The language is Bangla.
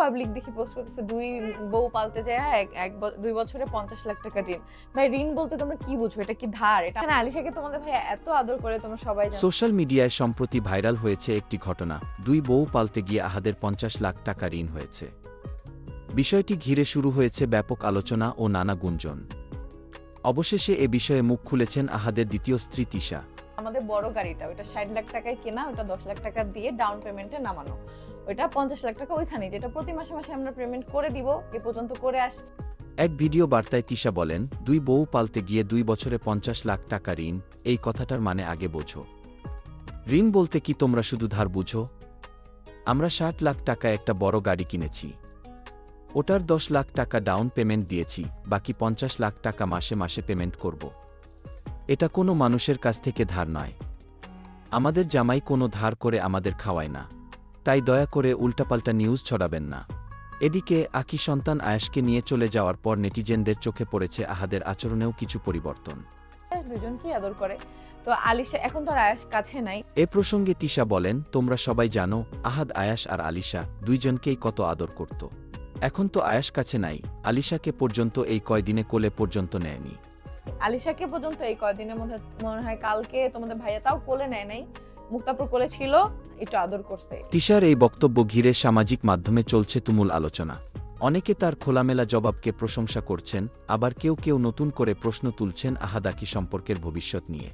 পাবলিক দেখি পোস্ট করতেছে দুই বউ পালতে যায় এক এক দুই বছরে পঞ্চাশ লাখ টাকা ঋণ। ভাই ঋণ বলতে তোমরা কি বুঝো? এটা কি ধার? এটা আলিশাকে তোমাদের ভাই এত আদর করে তোমরা সবাই সোশ্যাল মিডিয়ায় সম্প্রতি ভাইরাল হয়েছে একটি ঘটনা। দুই বউ পালতে গিয়ে আহাদের পঞ্চাশ লাখ টাকা ঋণ হয়েছে। বিষয়টি ঘিরে শুরু হয়েছে ব্যাপক আলোচনা ও নানা গুঞ্জন। অবশেষে এ বিষয়ে মুখ খুলেছেন আহাদের দ্বিতীয় স্ত্রী তিশা। আমাদের বড় গাড়িটা ওটা ষাট লাখ টাকায় কেনা ওটা দশ লাখ টাকা দিয়ে ডাউন পেমেন্টে নামানো। ওইটা পঞ্চাশ লাখ টাকা ওইখানে যেটা প্রতি মাসে মাসে আমরা পেমেন্ট করে দিব, এ পর্যন্ত করে আসছি। এক ভিডিও বার্তায় তিশা বলেন, দুই বউ পালতে গিয়ে দুই বছরে পঞ্চাশ লাখ টাকা ঋণ, এই কথাটার মানে আগে বোঝো। ঋণ বলতে কি তোমরা শুধু ধার বুঝো? আমরা ষাট লাখ টাকা একটা বড় গাড়ি কিনেছি। ওটার দশ লাখ টাকা ডাউন পেমেন্ট দিয়েছি, বাকি পঞ্চাশ লাখ টাকা মাসে মাসে পেমেন্ট করব। এটা কোনো মানুষের কাছ থেকে ধার নয়। আমাদের জামাই কোনো ধার করে আমাদের খাওয়ায় না। তাই দয়া করে উল্টাপাল্টা নিউজ ছড়াবেন না। এদিকে আকি সন্তান আয়াসকে নিয়ে চলে যাওয়ার পর নেটিজেনদের চোখে পড়েছে আহাদের আচরণেও কিছু পরিবর্তন। দুজনকেই আদর করে। তো আলিশা এখন তো আর আয়াস কাছে নাই। এ প্রসঙ্গে তিশা বলেন তোমরা সবাই জানো আহাদ আয়াস আর আলিশা দুইজনকেই কত আদর করত। এখন তো আয়াস কাছে নাই আলিশাকে পর্যন্ত এই কয়দিনে কোলে পর্যন্ত নেয়নি। আলিশাকে পর্যন্ত এই কয়দিনের মধ্যে মনে হয় কালকে তোমাদের ভাইয়া তাও কোলে নেয় নাই। মুক্তাপুর ছিল, একটু আদর করছে। তিশার এই বক্তব্য ঘিরে সামাজিক মাধ্যমে চলছে তুমুল আলোচনা। অনেকে তার খোলামেলা জবাবকে প্রশংসা করছেন, আবার কেউ কেউ নতুন করে প্রশ্ন তুলছেন আহাদাকি সম্পর্কের ভবিষ্যৎ নিয়ে।